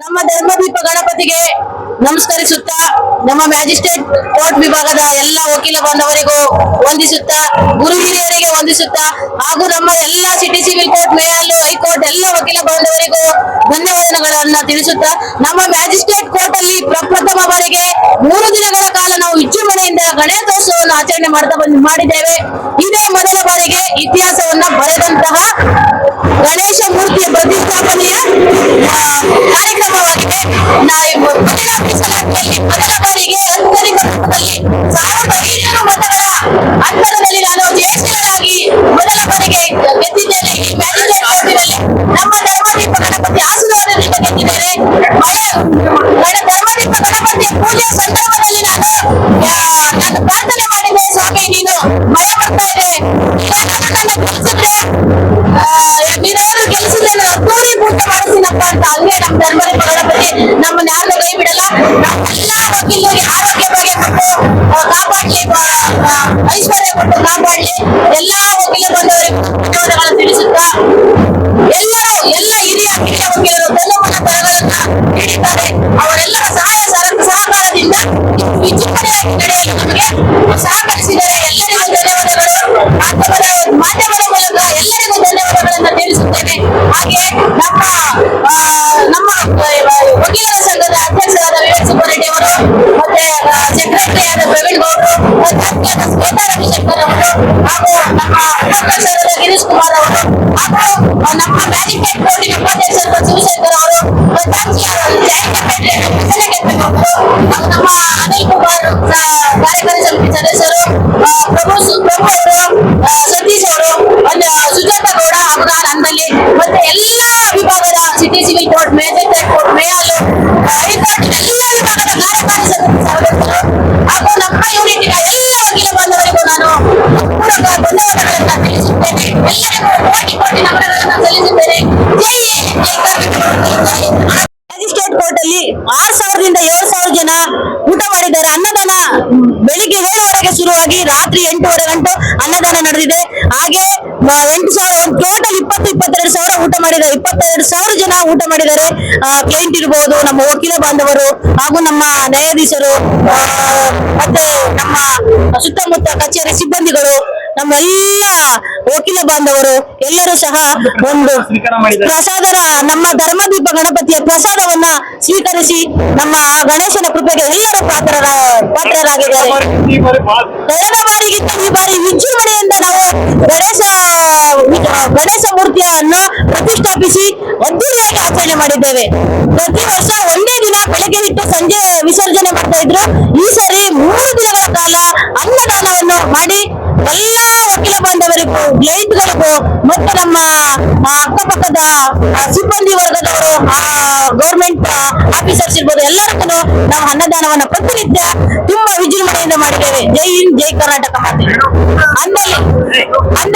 ನಮ್ಮ ಧರ್ಮದೀಪ ಗಣಪತಿಗೆ ನಮಸ್ಕರಿಸುತ್ತಾ, ನಮ್ಮ ಮ್ಯಾಜಿಸ್ಟ್ರೇಟ್ ಕೋರ್ಟ್ ವಿಭಾಗದ ಎಲ್ಲ ವಕೀಲ ಬಾಂಧವರಿಗೂ ವಂದಿಸುತ್ತಾ, ಗುರು ಹಿರಿಯರಿಗೆ ವಂದಿಸುತ್ತಾ, ಹಾಗೂ ನಮ್ಮ ಎಲ್ಲ city civil court, mayor, high court, ಎಲ್ಲ ವಕೀಲ ಬಾಂಧವರಿಗೂ ಧನ್ಯವಾದಗಳನ್ನ ತಿಳಿಸುತ್ತಾ, ನಮ್ಮ ಮ್ಯಾಜಿಸ್ಟ್ರೇಟ್ ಕೋರ್ಟ್ ಅಲ್ಲಿ ಪ್ರಪ್ರಥಮ ಬಾರಿಗೆ ಮೂರು ದಿನಗಳ ಕಾಲ ನಾವು ವಿಜೃಂಭಣೆಯಿಂದ ಗಣೇಶೋತ್ಸವವನ್ನು ಆಚರಣೆ ಮಾಡ್ತಾ ಬಂದು ಮಾಡಿದ್ದೇವೆ. ಇದೇ ಮೊದಲ ಬಾರಿಗೆ ಇತಿಹಾಸವನ್ನ ಬರೆದಂತಹ ಗಣೇಶ ಮೂರ್ತಿಯ ಪ್ರತಿಷ್ಠಾಪನೆಯ ಕಾರ್ಯಕ್ರಮವಾಗಿದೆ ನಾವು ಮುಂದಿನ ಮೀಸಲಾತಿಯಲ್ಲಿ ಮೊದಲ ಬಾರಿಗೆ ಅತ್ಯಧಿಕ ಮತದಲ್ಲಿ ಸಾವಿರದ ಐನೂರು ಮತಗಳ ಅಂತರದಲ್ಲಿ ನಾನು ಜಯಶೀಲನಾಗಿ ಮೊದಲ ಬಾರಿಗೆ ಗೆದ್ದಿದ್ದೇನೆ ಈ ಮ್ಯಾಜಿಸ್ಟ್ರೇಟ್ ಕೋರ್ಟಿನಲ್ಲಿ ನಮ್ಮ ಧರ್ಮದೀಪ ಪೂಜೆಯ ಸಂದರ್ಭದಲ್ಲಿ ನಾನು ಪ್ರಾರ್ಥನೆ ಮಾಡಿದೆ ಸ್ವಾಮಿ ನೀನು ಮಳೆ ಬರ್ತಾ ಇದೆ ನೀನಾದ್ರೂ ಪೂಜೆ ಅಂತ ಹಂಗೆ ನಮ್ಮ ಧರ್ಮದ ಗಣಪತಿ ನಮ್ಮನ್ನ ಯಾರು ಕೈ ಬಿಡಲ್ಲ ಎಲ್ಲ ವಕೀಲರಿಗೆ ಬಗ್ಗೆ ಕೊಟ್ಟು ಕಾಪಾಡ್ಲಿ ಐಶ್ವರ್ಯ ಕೊಟ್ಟು ಕಾಪಾಡ್ಲಿ ಎಲ್ಲಾ ವಕೀಲ ಬಂದವರಿಗೆ ತಿಳಿಸುತ್ತಾ, ಎಲ್ಲರೂ ಎಲ್ಲ ಹಿರಿಯ ಕಿರಿಯ ವಕೀಲರು ತನ್ನ ಮನ ಬರಗಳನ್ನ ನೀಡಿದ್ದಾರೆ ಅವರೆಲ್ಲರ ಸಹಾಯ ಸಹಕಾರ- ಸಹಕಾರದಿಂದ ವಿಜೃಂಭಣೆಯಾಗಿ ನಡೆಯಲು ನಮಗೆ ಸಹಕರಿಸಿದ್ದಾರೆ. ಎಲ್ಲರಿಗೂ ಧನ್ಯವಾದಗಳು. ಮಾಧ್ಯಮದ ಮೂಲಕ ಎಲ್ಲರಿಗೂ ಧನ್ಯವಾದಗಳನ್ನ ತಿಳಿಸುತ್ತೇನೆ. ಹಾಗೆ ನಮ್ಮ ನಮ್ಮ ವಕೀಲರ ಸಂಘದ ಅಧ್ಯಕ್ಷರಾದ ವಿವೇಕ್ ಸುಬ್ಬರೆಡ್ಡಿ ಅವರು, ಮತ್ತೆ ಸೆಕ್ರೆಟರಿ ಆದ ಪ್ರವೀಣ್ ಗೌಡರು, ಮತ್ತೆ ಅಧ್ಯಕ್ಷ ಶ್ವೇತಾ ರವಿಶಂಕರ್ ಅವರು, ಹಾಗೂ ನಮ್ಮ ಗಿರೀಶ್ ಕುಮಾರ್ ಅವರು ಅಂಕಿತ ನಮ್ಮ ಅನಿಲ್ ಕುಮಾರ್ ಕಾರ್ಯಕಾರಿ ಸಮಿತಿ ಸದಸ್ಯರು ಪ್ರಭು ಪ್ರಭು ಅವರು ಸತೀಶ್ ಅವರು ಸುಜಾತ ಗೌಡ ನಾನು ಅಂದಲ್ಲಿ ಮತ್ತೆ ಎಲ್ಲಾ ವಿಭಾಗದ ಸಿಟಿ ಸಿವಿಲ್ ಕೋರ್ಟ್ ಮ್ಯಾಜಿಸ್ಟ್ರೇಟ್ ಬೆಳಿಗ್ಗೆ ಏಳುವರೆಗೆ ಶುರುವಾಗಿ ರಾತ್ರಿ ಎಂಟೂವರೆ ಗಂಟು ಅನ್ನದಾನ ಮಾಡಿದ್ದಾರೆ ಇಪ್ಪತ್ತೆರಡು ಸಾವಿರ ಜನ ಊಟ ಮಾಡಿದ್ದಾರೆ. ಕ್ಲೈಂಟ್ ಇರಬಹುದು ನಮ್ಮ ವಕೀಲ ಬಾಂಧವರು ಹಾಗೂ ನಮ್ಮ ನ್ಯಾಯಾಧೀಶರು ಮತ್ತೆ ನಮ್ಮ ಸುತ್ತಮುತ್ತ ಕಚೇರಿ ಸಿಬ್ಬಂದಿಗಳು, ನಮ್ಮ ಎಲ್ಲ ವಕೀಲ ಬಾಂಧವರು, ಎಲ್ಲರೂ ಸಹ ಒಂದು ಪ್ರಸಾದರ, ನಮ್ಮ ಧರ್ಮದೀಪ ಗಣಪತಿಯ ಪ್ರಸಾದವನ್ನ ಸ್ವೀಕರಿಸಿ ನಮ್ಮ ಗಣೇಶನ ಕೃಪೆಗೆ ಎಲ್ಲರೂ ಪಾತ್ರರ, ಪಾತ್ರರಾಗಿದ್ದಾರೆ. ಕಳೆದ ಬಾರಿಗಿಂತ ಈ ಬಾರಿ ವಿಜೃಂಭಣೆಯಿಂದ ನಾವು ಗಣೇಶ ಗಣೇಶ ಮೂರ್ತಿಯನ್ನ ಪ್ರತಿಷ್ಠಾಪಿಸಿ ಅದ್ದೂರಿಯಾಗಿ ಆಚರಣೆ ಮಾಡಿದ್ದೇವೆ. ಪ್ರತಿ ವರ್ಷ ಒಂದೇ ದಿನ ಬೆಳಗ್ಗೆ ಇಟ್ಟು ಸಂಜೆ ವಿಸರ್ಜನೆ ಮಾಡ್ತಾ ಇದ್ರು. ಈ ಸಾರಿ ಮೂರು ದಿನಗಳ ಕಾಲ ಅನ್ನದಾನವನ್ನು ಮಾಡಿ ಎಲ್ಲಾ ವಕೀಲ ಬಾಂಧವರಿಗೂ ಗ್ಲೈಂಟ್ಗಳಿಗೂ ಮತ್ತು ನಮ್ಮ ಅಕ್ಕಪಕ್ಕದ ಸಿಬ್ಬಂದಿ ವರ್ಗದವರು ಗೌರ್ಮೆಂಟ್ ಆಫೀಸರ್ಸ್ ಇರ್ಬೋದು ಎಲ್ಲರಿಗೂ ನಾವು ಅನ್ನದಾನವನ್ನ ಪ್ರತಿನಿತ್ಯ ತುಂಬಾ ವಿಜೃಂಭಣೆಯಿಂದ ಮಾಡಿದ್ದೇವೆ. ಜೈ ಹಿಂದ್, ಜೈ ಕರ್ನಾಟಕ ಮಾತೆ. ಅಂದಲ್ಲಿ ಅಂದ